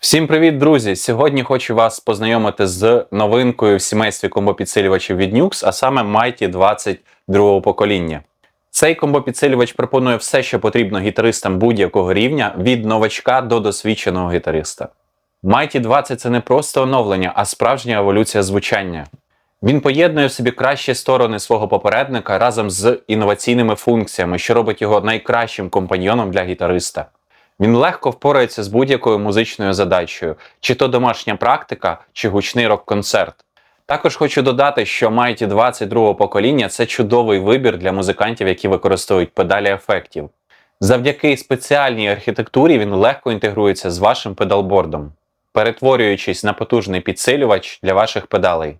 Всім привіт, друзі! Сьогодні хочу вас познайомити з новинкою в сімействі комбопідсилювачів від Nux, а саме Mighty 20 другого покоління. Цей комбопідсилювач пропонує все, що потрібно гітаристам будь-якого рівня, від новачка до досвідченого гітариста. Mighty 20 це не просто оновлення, а справжня еволюція звучання. Він поєднує в собі кращі сторони свого попередника разом з інноваційними функціями, що робить його найкращим компаньйоном для гітариста. Він легко впорається з будь-якою музичною задачею, чи то домашня практика, чи гучний рок-концерт. Також хочу додати, що Mighty 22 покоління це чудовий вибір для музикантів, які використовують педалі ефектів. Завдяки спеціальній архітектурі він легко інтегрується з вашим педалбордом, перетворюючись на потужний підсилювач для ваших педалей.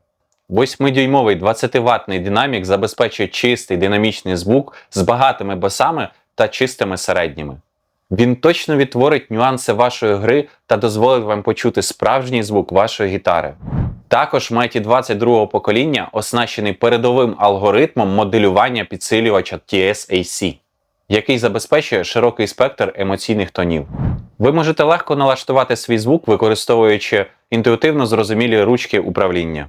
8-дюймовий 20-ваттний динамік забезпечує чистий динамічний звук з багатими басами та чистими середніми. Він точно відтворить нюанси вашої гри та дозволить вам почути справжній звук вашої гітари. Також Mighty 22 покоління оснащений передовим алгоритмом моделювання підсилювача TS-AC, який забезпечує широкий спектр емоційних тонів. Ви можете легко налаштувати свій звук, використовуючи інтуїтивно зрозумілі ручки управління,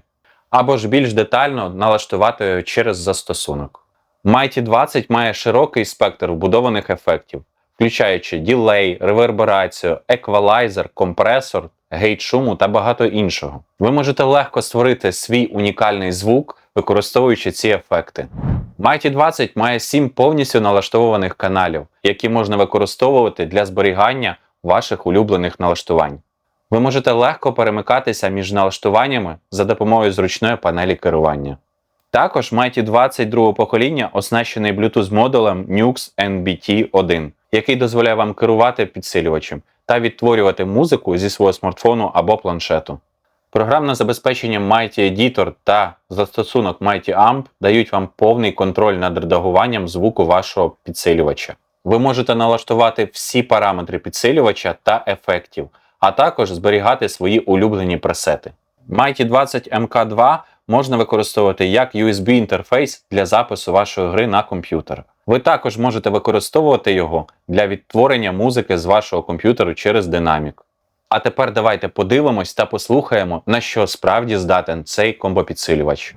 або ж більш детально налаштувати його через застосунок. Mighty 20 має широкий спектр вбудованих ефектів включаючи ділей, реверберацію, еквалайзер, компресор, гейт шуму та багато іншого. Ви можете легко створити свій унікальний звук, використовуючи ці ефекти. Mighty 20 має 7 повністю налаштованих каналів, які можна використовувати для зберігання ваших улюблених налаштувань. Ви можете легко перемикатися між налаштуваннями за допомогою зручної панелі керування. Також Mighty 22 покоління оснащений Bluetooth модулем Nux NBT1, який дозволяє вам керувати підсилювачем та відтворювати музику зі свого смартфону або планшету. Програмне забезпечення Mighty Editor та застосунок Mighty Amp дають вам повний контроль над редагуванням звуку вашого підсилювача. Ви можете налаштувати всі параметри підсилювача та ефектів, а також зберігати свої улюблені пресети. Mighty 20 MK2 можна використовувати як USB-інтерфейс для запису вашої гри на комп'ютер. Ви також можете використовувати його для відтворення музики з вашого комп'ютеру через динамік. А тепер давайте подивимось та послухаємо, на що справді здатен цей комбопідсилювач.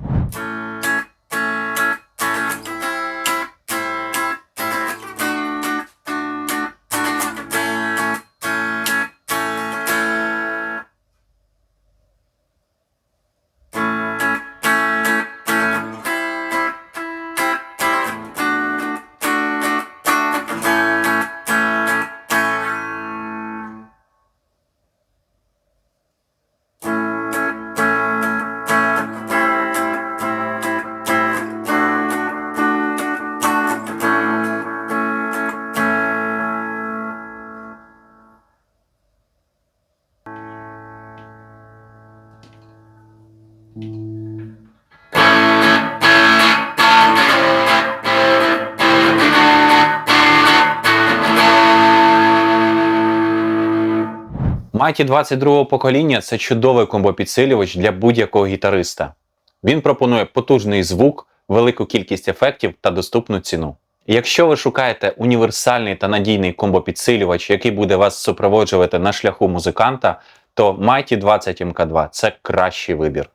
Mighty 22 покоління це чудовий комбопідсилювач для будь-якого гітариста. Він пропонує потужний звук, велику кількість ефектів та доступну ціну. Якщо ви шукаєте універсальний та надійний комбопідсилювач, який буде вас супроводжувати на шляху музиканта, то Mighty 20 MK2 це кращий вибір.